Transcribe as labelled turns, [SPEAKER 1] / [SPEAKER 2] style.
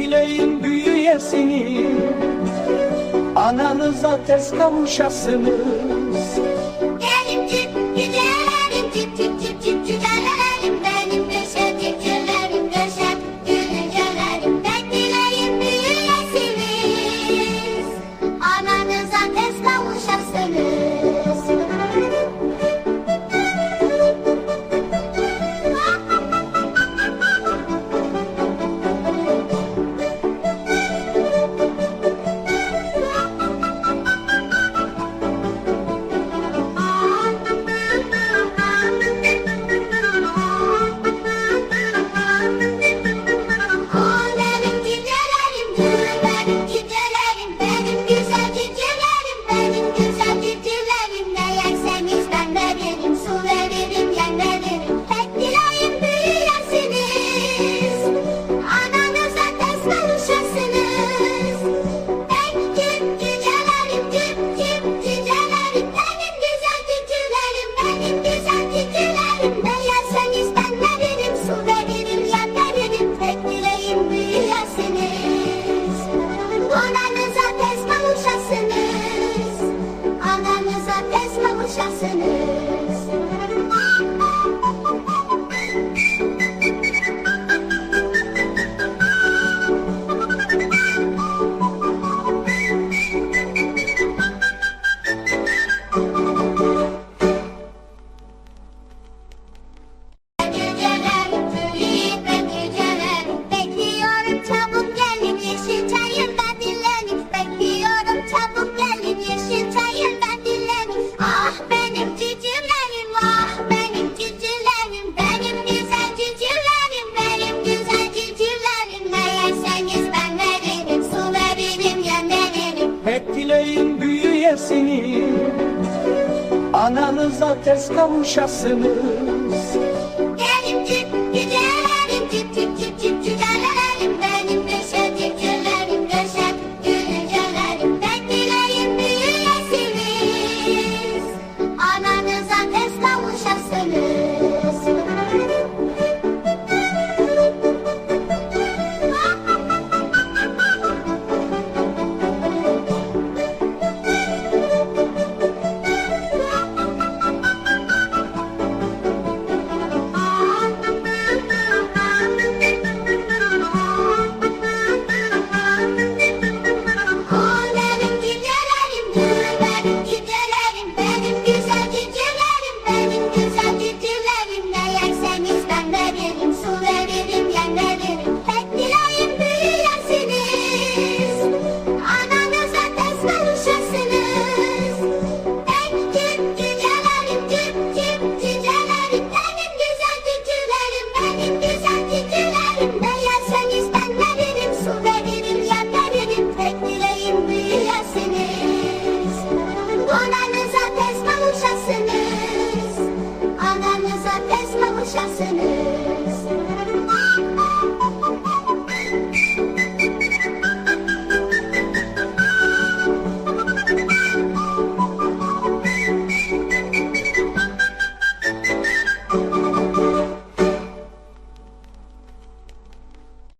[SPEAKER 1] Dileyin büyüyesini Ananıza tez kavuşasını
[SPEAKER 2] You. Dileğim büyüyesiniz Ananıza tez kavuşasınız